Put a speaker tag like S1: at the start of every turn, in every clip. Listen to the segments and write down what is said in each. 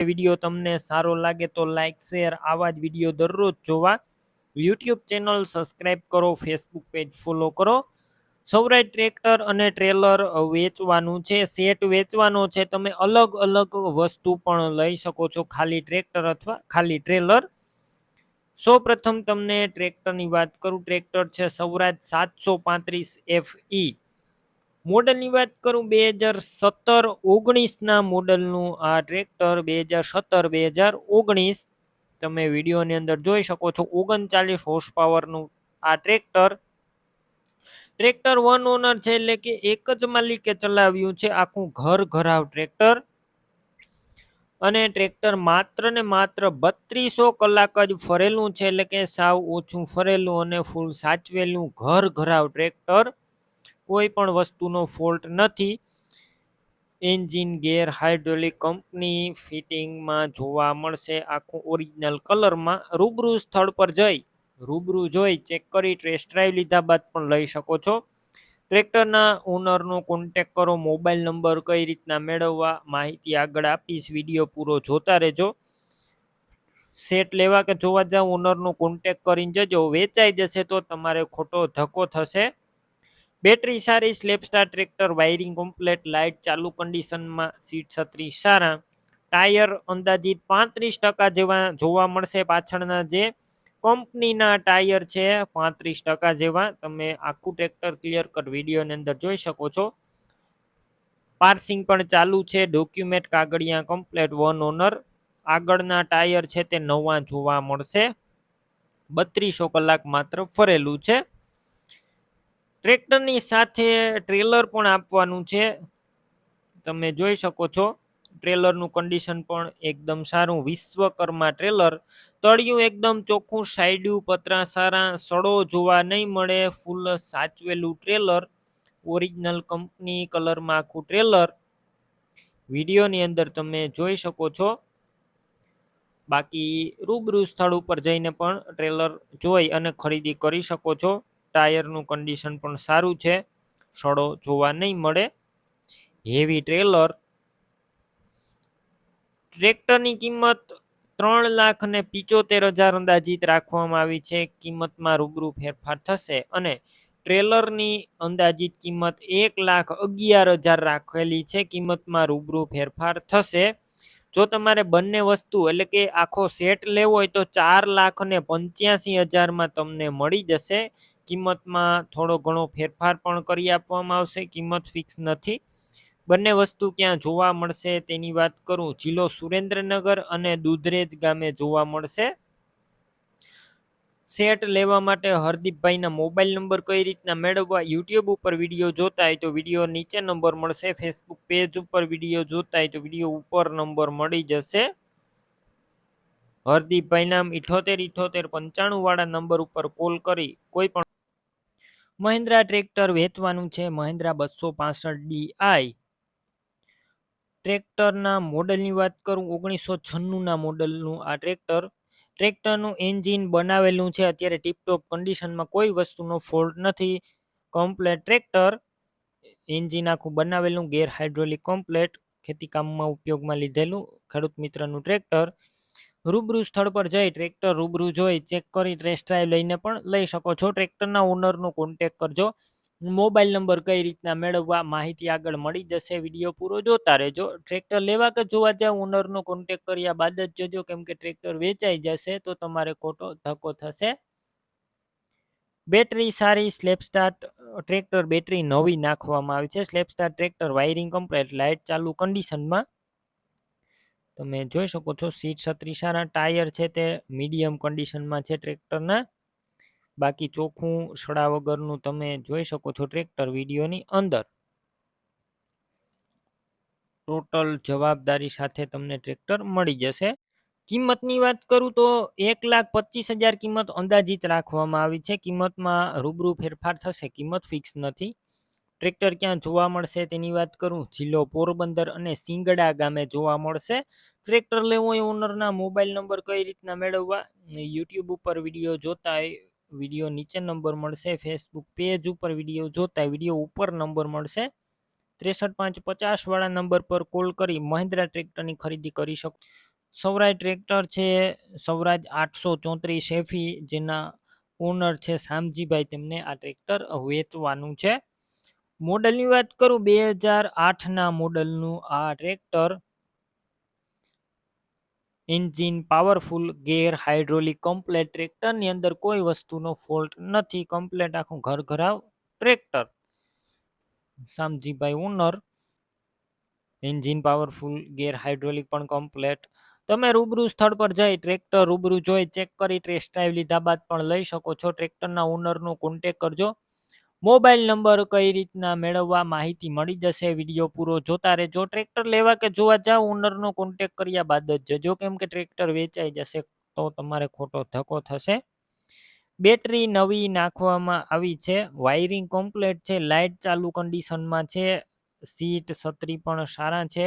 S1: Video તમને સારો લાગે તો લાઇક શેર આવા જ વીડિયો દરરોજ જોવા. યુટ્યુબ ચેનલ સબસ્ક્રાઈબ કરો ફેસબુક પેજ ફોલો કરો. સૌરાય ટ્રેક્ટર અને ટ્રેલર વેચવાનું છે સેટ વેચવાનો છે, તમે અલગ અલગ વસ્તુ પણ લઈ શકો છો, ખાલી ટ્રેક્ટર અથવા ખાલી ટ્રેલર સૌ પ્રથમ તમને ટ્રેક્ટરની વાત કરું ટ્રેક્ટર છે સૌરાજ સાતસો પાંત્રીસ એફ મોડલની વાત કરું બે હજાર સત્તર ઓગણીસના મોડલનું. આ ટ્રેક્ટર બે હજાર સત્તર, બે હજાર ઓગણીસ તમે વિડીયોની અંદર જોઈ શકો છો. ઓગણચાલીસ હોર્સ પાવરનું આ ટ્રેક્ટર. ટ્રેક્ટર વન ઓનર છે એટલે કે એક જ માલિકે ચલાવ્યું છે આખું ઘર ઘરાવ ટ્રેક્ટર. અને ટ્રેક્ટર માત્ર ને માત્ર બત્રીસો કલાક જ ફરેલું છે એટલે કે સાવ ઓછું ફરેલું અને ફૂલ સાચવેલું ઘર ઘરાવ ટ્રેક્ટર. કોઈ પણ વસ્તુનો ફોલ્ટ નથી. એન્જિન ગેર હાઇડ્રોલિક કંપની ફિટિંગમાં જોવા મળશે. આખું ઓરિજિનલ કલરમાં રૂબરૂ સ્થળ પર જઈ, રૂબરૂ જોઈ ચેક કરી, ટેસ્ટ ડ્રાઈવ લીધા બાદ પણ લઈ શકો છો. ટ્રેક્ટરના ઓનરનો કોન્ટેક કરો, મોબાઈલ નંબર કઈ રીતના મેળવવા, માહિતી આગળ આપીશ, વીડિયો પૂરો જોતા રહેજો. સેટ લેવા કે જોવા જાવ, ઓનરનો કોન્ટેક કરીને જજો. વેચાઈ જશે તો તમારે ખોટો ધક્કો થશે. બેટરી સારી, self starter tractor, wiring complete, light, ચાલુ કન્ડિશનમાં સીટ છત્રી, સારા. ટાયર અંદાજિત પાંત્રીસ ટકા જેવા જોવા મળશે પાછળના જે કંપનીના ટાયર છે, પાંત્રીસ ટકા જેવા. તમે આખું ટ્રેક્ટર ક્લિયર કટ વિડીયોની અંદર જોઈ શકો છો. પાર્સિંગ પણ ચાલુ છે, ડોક્યુમેન્ટ કાગળિયા કમ્પ્લેટ, વન ઓનર. આગળના ટાયર છે તે નવા જોવા મળશે. બત્રીસો કલાક માત્ર ફરેલું છે. ટ્રેક્ટરની સાથે ટ્રેલર પણ આપવાનું છે. તમે જોઈ શકો છો, ટ્રેલરનું કન્ડિશન પણ એકદમ સારું. વિશ્વકર્મા ટ્રેલર, તળિયું એકદમ ચોખ્ખું સાઈડ્યું પતરા સારા, સડો જોવા નહીં મળે, ફૂલ સાચવેલું ટ્રેલર ઓરિજિનલ કંપની કલરમાં આખું ટ્રેલર. વિડીયોની અંદર તમે જોઈ શકો છો. બાકી રૂબરૂ સ્થળ ઉપર જઈને પણ ટ્રેલર જોઈ અને ખરીદી કરી શકો છો. ટાયરનું કન્ડિશન પણ સારું છે. સડો જોવા નહીં મળે. હેવી ટ્રેલર ટ્રેક્ટરની કિંમત ત્રણ લાખ અને પિચોતેર હજાર અંદાજિત રાખવામાં આવી છે. કિંમતમાં રૂબરૂ ફેરફાર થશે અને ટ્રેલરની અંદાજિત કિંમત એક લાખ અગિયાર હજાર રાખેલી છે. કિંમતમાં રૂબરૂ ફેરફાર થશે. જો તમારે બંને વસ્તુ એટલે કે આખો સેટ લેવો હોય તો ચાર લાખ અને પંચ્યાસી હજારમાં તમને મળી જશે. કિંમતમાં થોડો ઘણો ફેરફાર પણ કરી આપવામાં આવશે, કિંમત ફિક્સ નથી. બંને વસ્તુ ક્યાં જોવા મળશે તેની વાત કરું. જિલ્લો સુરેન્દ્રનગર અને દુધરેજ ગામે જોવા મળશે. સેટ લેવા માટે હરદીપભાઈના મોબાઈલ નંબર કઈ રીતના મેળવવા, યુટ્યુબ ઉપર વીડિયો જોતા હોય તો વીડિયો નીચે નંબર મળશે, ફેસબુક પેજ ઉપર વીડિયો જોતા હોય તો વીડિયો ઉપર નંબર મળી જશે. હરદીપભાઈ નામ ઇઠોતેર ઇઠોતેર પંચાણું વાળા નંબર ઉપર કોલ કરી, કોઈ પણ મહિન્દ્રા ટ્રેક્ટર વેચવાનું છે, મહિન્દ્રા બસો પાસઠ ડીઆઈ ટ્રેક્ટરના મોડલની વાત કરું, ઓગણીસો છન્નુંના મોડલનું આ ટ્રેક્ટર. ટ્રેક્ટરનું એન્જિન બનાવેલું છે, અત્યારે ટીપટોપ કન્ડિશનમાં કોઈ વસ્તુનો ફોલ્ટ નથી. Complete tractor. એન્જિન આખું બનાવેલું, ગેર હાઇડ્રોલિક કમ્પ્લેટ. ખેતીકામમાં ઉપયોગમાં લીધેલું, ખેડૂત મિત્રનું ટ્રેક્ટર. રૂબરૂ સ્થળ પર જઈ ટ્રેક્ટર રૂબરૂ જોઈ, ચેક કરી ટેસ્ટ ડ્રાઈવ લઈને પણ લઈ શકો છો. ટ્રેક્ટરના ઓનરનો કોન્ટેક કરજો. મોબાઈલ નંબર કઈ રીતના મેળવવા માહિતી આગળ મળી જશે. વીડિયો પૂરો જોતા રહેજો. ટ્રેક્ટર લેવા કે જોવા જ્યાં ઓનરનો કોન્ટેક કર્યા બાદ જ જજો. કેમ કે ટ્રેક્ટર વેચાઈ જશે તો તમારે ખોટો ધક્કો થશે. બેટરી સારી સ્લેપ સ્ટાર્ટ ટ્રેક્ટર બેટરી નવી નાખવામાં આવી છે. Self start tractor wiring complete light ચાલુ કન્ડિશનમાં તમે જોઈ શકો છો, સીટ છત્રીસાના ટાયર છે તે મીડિયમ કન્ડિશનમાં છે ટ્રેક્ટરના. બાકી ચોખ્ખું સડા વગરનું તમે જોઈ શકો છો ટ્રેક્ટર વિડીયોની અંદર. ટોટલ જવાબદારી સાથે તમને ટ્રેક્ટર મળી જશે. કિંમતની વાત કરું તો એક લાખ પચીસ હજાર કિંમત અંદાજિત રાખવામાં આવી છે. કિંમતમાં રૂબરૂ ફેરફાર થશે, કિંમત ફિક્સ નથી. ટ્રેક્ટર ક્યાં જોવા મળશે તેની વાત કરું? જિલ્લો પોરબંદર અને સિંગડા ગામે જોવા મળશે. ટ્રેક્ટર લેવો એ ઓનરના મોબાઈલ નંબર કઈ રીતના મેળવવા? યુટ્યુબ ઉપર વીડિયો જોતા વીડિયો નીચે નંબર મળશે. ફેસબુક પેજ ઉપર વીડિયો જોતા વીડિયો ઉપર નંબર મળશે. ત્રેસઠ પાંચ પચાસ વાળા નંબર પર કોલ કરી મહિન્દ્રા ટ્રેક્ટરની ખરીદી કરી શકો. સૌરાજ ટ્રેક્ટર છે સૌરાજ આઠસો ચોત્રીસ એફી જેના ઓનર છે શામજીભાઈ. તેમને આ ટ્રેક્ટર વેચવાનું છે. મોડલની વાત કરું, બે હજાર આઠના મોડલનું આ tractor engine powerful, gear hydraulic, complete ટ્રેક્ટરની અંદર કોઈ વસ્તુનો ફોલ્ટ નથી. કમ્પ્લેટ આખું ઘર ઘરાવ tractor. Shamjibhai owner engine powerful, gear hydraulic પણ કમ્પ્લેટ. તમે રૂબરૂ સ્થળ પર જઈ ટ્રેક્ટર રૂબરૂ જોઈ, ચેક કરી, ટેસ્ટ ડ્રાઈવ લીધા બાદ પણ લઈ શકો છો. ટ્રેક્ટરના ઓનરનો કોન્ટેક કરજો. મોબાઈલ નંબર કઈ રીતના મેળવવા માહિતી મળી જશે? વીડિયો પૂરો જોતા રહેજો. ટ્રેક્ટર લેવા કે જોવા જાઓ ઓનરનો કોન્ટેક કર્યા બાદ જ જજો. કેમ કે ટ્રેક્ટર વેચાઈ જશે તો તમારે ખોટો ધક્કો થશે. બેટરી નવી નાખવામાં આવી છે. વાયરિંગ કમ્પ્લેટ છે. લાઇટ ચાલુ કન્ડિશનમાં છે. સીટ છત્રી પણ સારા છે.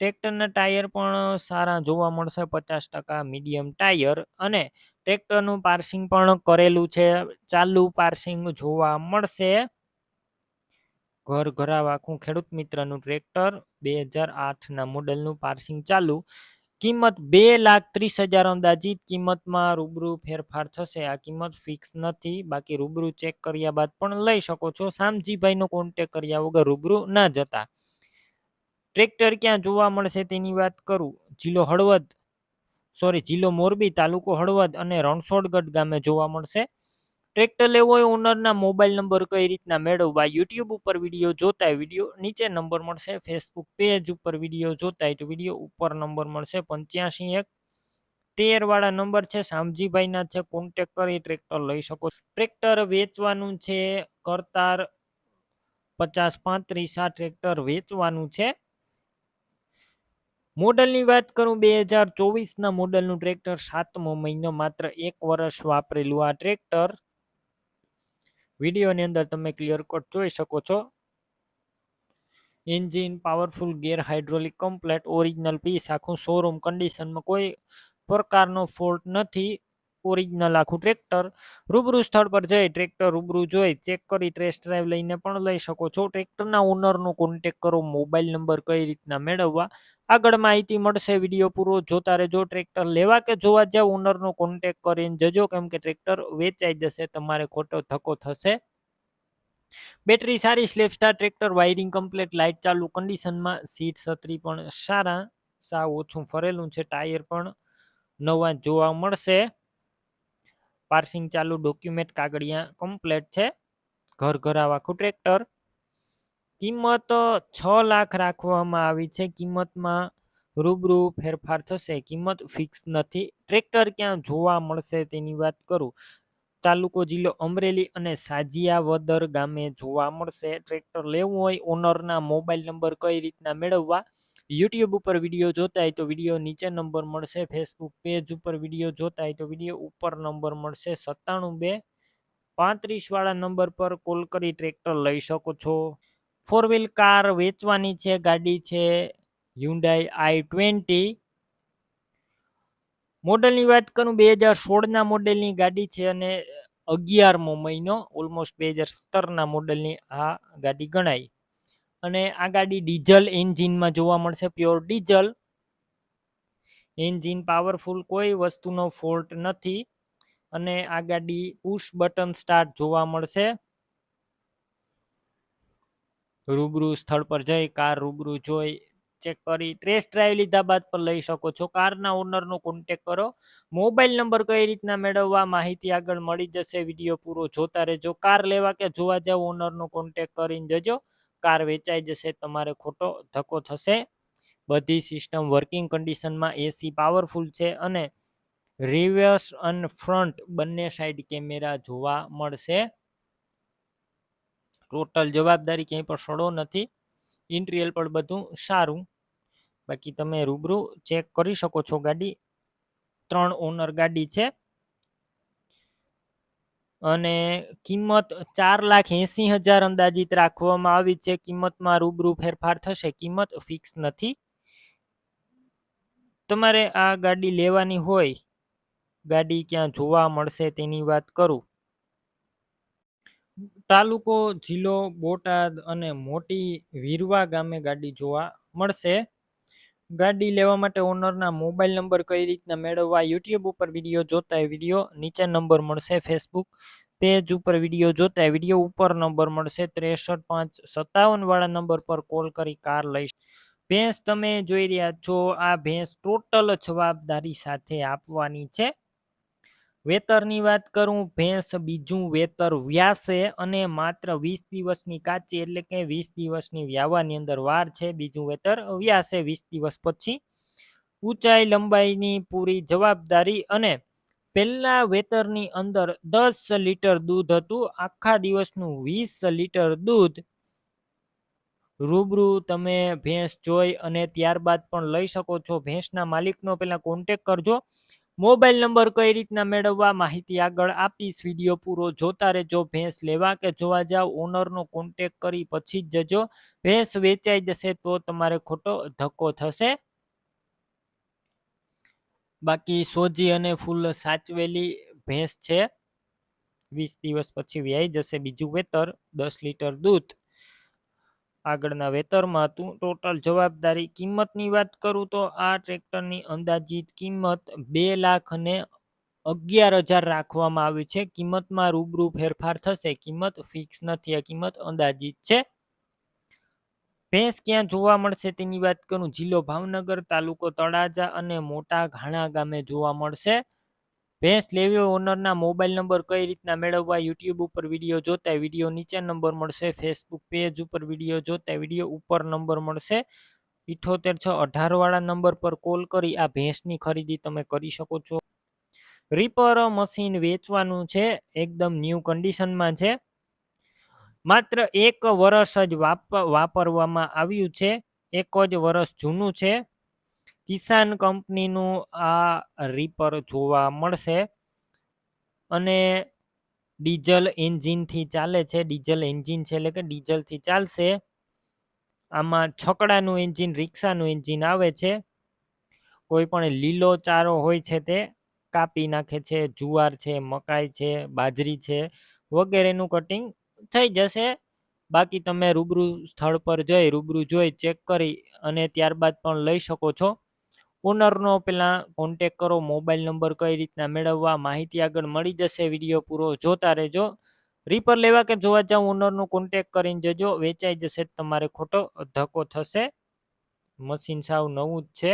S1: ટ્રેક્ટરના ટાયર પણ સારા જોવા મળશે, પચાસ ટકા મીડિયમ ટાયર અને ટ્રેક્ટરનું પાર્સિંગ પણ કરેલું છે, ચાલુ પાર્સિંગ જોવા મળશે. ઘર ઘરાવ ખેડૂત મિત્રનું ટ્રેક્ટર બે હજાર આઠના મોડલનું પાર્સિંગ ચાલુ. કિંમત બે લાખ ત્રીસ હજાર અંદાજિત, કિંમતમાં રૂબરૂ ફેરફાર થશે. આ કિંમત ફિક્સ નથી, બાકી રૂબરૂ ચેક કર્યા બાદ પણ લઈ શકો છો. શામજીભાઈનો કોન્ટેક કર્યા વગર રૂબરૂ ના જતા. ટ્રેક્ટર ક્યાં જોવા મળશે તેની વાત કરું? જિલ્લો હળવદ. સોરી જિલ્લો મોરબી, તાલુકો હળવદ અને રણછોડગઢ ગામે જોવા મળશે. ટ્રેક્ટર લેવો હોય ઓનરના મોબાઈલ નંબર કઈ રીતના મેળવવા? યુટ્યુબ ઉપર વીડિયો જોતા વીડિયો નીચે નંબર મળશે. ફેસબુક પેજ ઉપર વીડિયો જોતા તો વીડિયો ઉપર નંબર મળશે. પંચ્યાસી એક. તેર વાળા નંબર છે. શામજીભાઈના છે. કોન્ટેક કરી ટ્રેક્ટર લઈ શકો ટ્રેક્ટર વેચવાનું છે. કરતાર પચાસ પાંત્રીસ આ ટ્રેક્ટર વેચવાનું છે. મોડલની વાત કરું, બે હજાર ચોવીસના મોડલનું ટ્રેક્ટર સાતમો મહિનો માત્ર એક વર્ષ વાપરેલું. આ ટ્રેક્ટર વિડીયોની અંદર તમે ક્લિયર કટ જોઈ શકો છો. Engine powerful, gear hydraulic, complete, original piece, આખું શોરૂમ કન્ડિશનમાં કોઈ પ્રકારનો ફોલ્ટ નથી. ઓરિજિનલ આખું ટ્રેક્ટર રૂબરૂ સ્થળ પર જઈ, ટ્રેક્ટર રૂબરૂ જોઈ, ચેક કરી ટેસ્ટ ડ્રાઈવ લઈને પણ લઈ શકો છો. ટ્રેક્ટરના ઓનરનો કોન્ટેક કરો મોબાઈલ નંબર કઈ રીતના મેળવવા આગળ માહિતી મળશે, વીડિયો પૂરો જોતા રહેજો. ટ્રેક્ટર લેવા કે જોવા જાવ ઓનરનો કોન્ટેક કરીને જજો. કેમ કે ટ્રેક્ટર વેચાઈ જશે, તમારે ખોટો ધક્કો થશે. બેટરી સારી self start tractor wiring complete light ચાલુ કન્ડિશનમાં સીટ છત્રી પણ સારા, સાવ ઓછું ફરેલું છે. ટાયર પણ નવા જોવા મળશે. પાર્સિંગ ચાલુ ડોક્યુમેન્ટ કાગળિયા કમ્પ્લેટ છે. ઘર ઘર આખું ટ્રેક્ટર. કિંમત છ લાખ રાખવામાં આવી છે. કિંમતમાં રૂબરૂ ફેરફાર થશે. કિંમત ફિક્સ નથી. ટ્રેક્ટર ક્યાં જોવા મળશે તેની વાત કરું. તાલુકો જિલ્લો અમરેલી અને સાજિયાવદર ગામે જોવા મળશે. ટ્રેક્ટર લેવું હોય ઓનરના મોબાઈલ નંબર કઈ રીતના મેળવવા? યુટ્યુબ ઉપર વીડિયો જોતા હોય તો વીડિયો નીચે નંબર મળશે. ફેસબુક પેજ ઉપર વીડિયો જોતા હોય તો વીડિયો ઉપર નંબર મળશે. સત્તાણું બે પાંત્રીસ વાળા નંબર પર કોલ કરી ટ્રેક્ટર લઈ શકો છો. ફોર વ્હીલ કાર વેચવાની છે, ગાડી છે હ્યુન્ડાઈ આઈ ટ્વેન્ટી મોડલની વાત કરું, બે હજાર સોળના મોડેલની ગાડી છે અને અગિયારમો મહિનો ઓલમોસ્ટ બે હજાર સત્તરના મોડલની આ ગાડી ગણાય. અને આ ગાડી ડીઝલ એન્જિનમાં જોવા મળશે, પ્યોર ડીઝલ. એન્જિન પાવરફુલ કોઈ વસ્તુનો ફોલ્ટ નથી. અને આ ગાડી પુશ બટન સ્ટાર્ટ જોવા મળશે. રૂબરૂ સ્થળ પર જઈ, કાર રૂબરૂ જોઈ ચેક કરી ટ્રેસ ડ્રાઈવ લીધા બાદ પણ લઈ શકો છો. કારના ઓનરનો કોન્ટેક કરો. મોબાઈલ નંબર કઈ રીતના મેળવવા, માહિતી આગળ મળી જશે વીડિયો પૂરો જોતા રહેજો. કાર લેવા કે જોવા જાવ ઓનરનો કોન્ટેક કરીને જજો. કાર વેચાઈ જશે, તમારે ખોટો ધક્કો થશે. બધી સિસ્ટમ વર્કિંગ કન્ડિશનમાં એસી પાવરફુલ છે અને રિવર્સ અને ફ્રન્ટ બંને સાઈડ કેમેરા જોવા મળશે. ટોટલ જવાબદારી ક્યાંય પણ સડો નથી. ઇન્ટ્રીયલ પણ બધું સારું. બાકી તમે રૂબરૂ ચેક કરી શકો છો ગાડી. ત્રણ ઓનર ગાડી છે. અને કિંમત ચાર લાખ એંસી હજાર અંદાજિત રાખવામાં આવી છે. કિંમતમાં રૂબરૂ ફેરફાર થશે. કિંમત ફિક્સ નથી. તમારે આ ગાડી લેવાની હોય, ગાડી ક્યાં જોવા મળશે તેની વાત કરું. તાલુકો, જિલ્લો, બોટાદ અને મોટી વીરવા ગામે ગાડી જોવા મળશે. ગાડી લેવા માટે ઓનરના મોબાઈલ નંબર કઈ રીતના મેળવવા યુટ્યુબ ઉપર વીડિયો જોતા વીડિયો નીચે નંબર મળશે ફેસબુક પેજ ઉપર વીડિયો જોતા વીડિયો ઉપર નંબર મળશે ત્રેસઠ પાંચ સત્તાવન વાળા નંબર પર કોલ કરી કાર લઈ ભેંસ તમે જોઈ રહ્યા છો, આ ભેંસ ટોટલ જવાબદારી સાથે આપવાની છે. વેતરની વાત કરું, ભેંસ બીજું વેતર વ્યાસે અને માત્ર વીસ દિવસની કાચી એટલે કે વીસ દિવસની વ્યાવાની અંદર વાર છે, બીજું વેતર વ્યાસે વીસ દિવસ પછી. ઊંચાઈ લંબાઈની પૂરી જવાબદારી અને પહેલા વેતરની અંદર દસ લીટર દૂધ હતું, આખા દિવસનું વીસ લીટર દૂધ રૂબરૂ તમે ભેંસ જોઈ અને ત્યારબાદ પણ લઈ શકો છો. ભેંસના માલિકનો પહેલાં કોન્ટેક કરજો. મોબાઈલ નંબર કઈ રીતના મેળવવા માહિતી આગળ આપીશ. વીડિયો પૂરો જોતા રહેજો, ભેંસ લેવા કે જોવા જાવ ઓનરનો કોન્ટેક કરી પછી જ જજો. ભેંસ વેચાઈ જશે તો તમારે ખોટો ધક્કો થશે. બાકી સોજી અને ફૂલ સાચવેલી ભેંસ છે. વીસ દિવસ પછી વ્યાઈ જશે બીજું વેતર, દસ લીટર દૂધ. આગળના વેતરમાં હતું ટોટલ જવાબદારી કિંમતની વાત કરું તો આ ટ્રેક્ટરની અંદાજિત કિંમત બે લાખ અને અગિયાર હજાર રાખવામાં આવી છે. કિંમતમાં રૂબરૂ ફેરફાર થશે. કિંમત ફિક્સ નથી. આ કિંમત અંદાજિત છે. ભેંસ ક્યાં જોવા મળશે તેની વાત કરું. જિલ્લો ભાવનગર, તાલુકો તળાજા અને મોટા ઘાણા ગામે જોવા મળશે. ભેંસ લેવી ઓનરના મોબાઈલ નંબર કઈ રીતના મેળવવા યુટ્યુબ ઉપર વીડિયો જોતા વીડિયો નીચે નંબર મળશે ફેસબુક પેજ ઉપર વીડિયો જોતા વીડિયો ઉપર નંબર મળશે. ઇઠોતેર છ અઢાર વાળા નંબર પર કોલ કરી આ ભેંસની ખરીદી તમે કરી શકો છો. રીપર મશીન વેચવાનું છે, એકદમ ન્યૂ કન્ડિશનમાં છે. માત્ર એક વર્ષ જ વાપરવામાં આવ્યું છે, એક જ વર્ષ જૂનું છે. કિસાન કંપનીનું આ રીપર જોવા મળશે અને ડીઝલ એન્જિનથી ચાલે છે. ડીઝલ એન્જિન છે એટલે કે ડીઝલથી ચાલશે. આમાં છકડાનું એન્જિન, રિક્ષાનું એન્જિન આવે છે. કોઈ પણ લીલો ચારો હોય છે તે કાપી નાખે છે, જુવાર છે, મકાઈ છે, બાજરી છે વગેરેનું કટિંગ થઈ જશે. બાકી તમે રૂબરૂ સ્થળ પર જઈ, રૂબરૂ જોઈ ચેક કરી અને ત્યારબાદ પણ લઈ શકો છો. ઓનરનો પહેલાં કોન્ટેક કરો મોબાઈલ નંબર કઈ રીતના મેળવવા, માહિતી આગળ મળી જશે વીડિયો પૂરો જોતા રહેજો. રીપર લેવા કે જોવા જાવ ઓનરનો કોન્ટેક કરીને જજો, વેચાઈ જશે તમારે ખોટો ધક્કો થશે. મશીન સાવ નવું જ છે.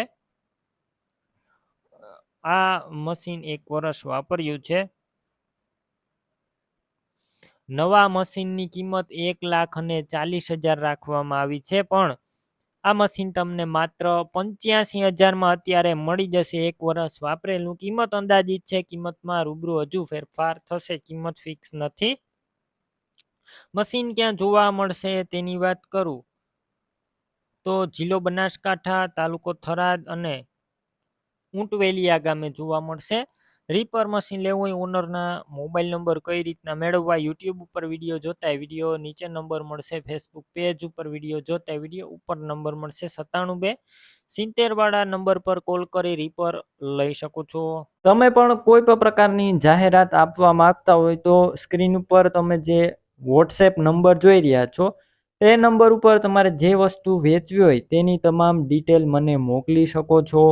S1: આ મશીન એક વર્ષ વાપર્યું છે. નવા મશીનની કિંમત એક લાખ અને ચાલીસ હજાર રાખવામાં આવી છે પણ આ મશીન તમને માત્ર પંચ્યાસી હજારમાં અત્યારે મળી જશે એક વર્ષ વાપરેલું. કિંમત અંદાજિત છે, કિંમતમાં રૂબરૂ હજુ ફેરફાર થશે, કિંમત ફિક્સ નથી. મશીન ક્યાં જોવા મળશે તેની વાત કરું. તો જિલ્લો બનાસકાંઠા, તાલુકો થરાદ અને ઊંટવેલિયા ગામે જોવા મળશે. રીપર મશીન લેવું હોય ઓનરના મોબાઈલ નંબર કઈ રીતના મેળવવા યુટ્યુબ ઉપર વીડિયો જોતા વીડિયો નીચે નંબર મળશે ફેસબુક પેજ ઉપર વીડિયો જોતા વીડિયો ઉપર નંબર મળશે, સત્તાણું બે. સિત્તેર વાળા નંબર પર કોલ કરી રીપર લઈ શકો છો. તમે પણ કોઈ પણ પ્રકારની જાહેરાત આપવા માંગતા હોય તો સ્ક્રીન ઉપર તમે જે વોટ્સએપ નંબર જોઈ રહ્યા છો, તે નંબર ઉપર તમારે જે વસ્તુ વેચવી હોય તેની તમામ ડિટેલ મને મોકલી શકો છો.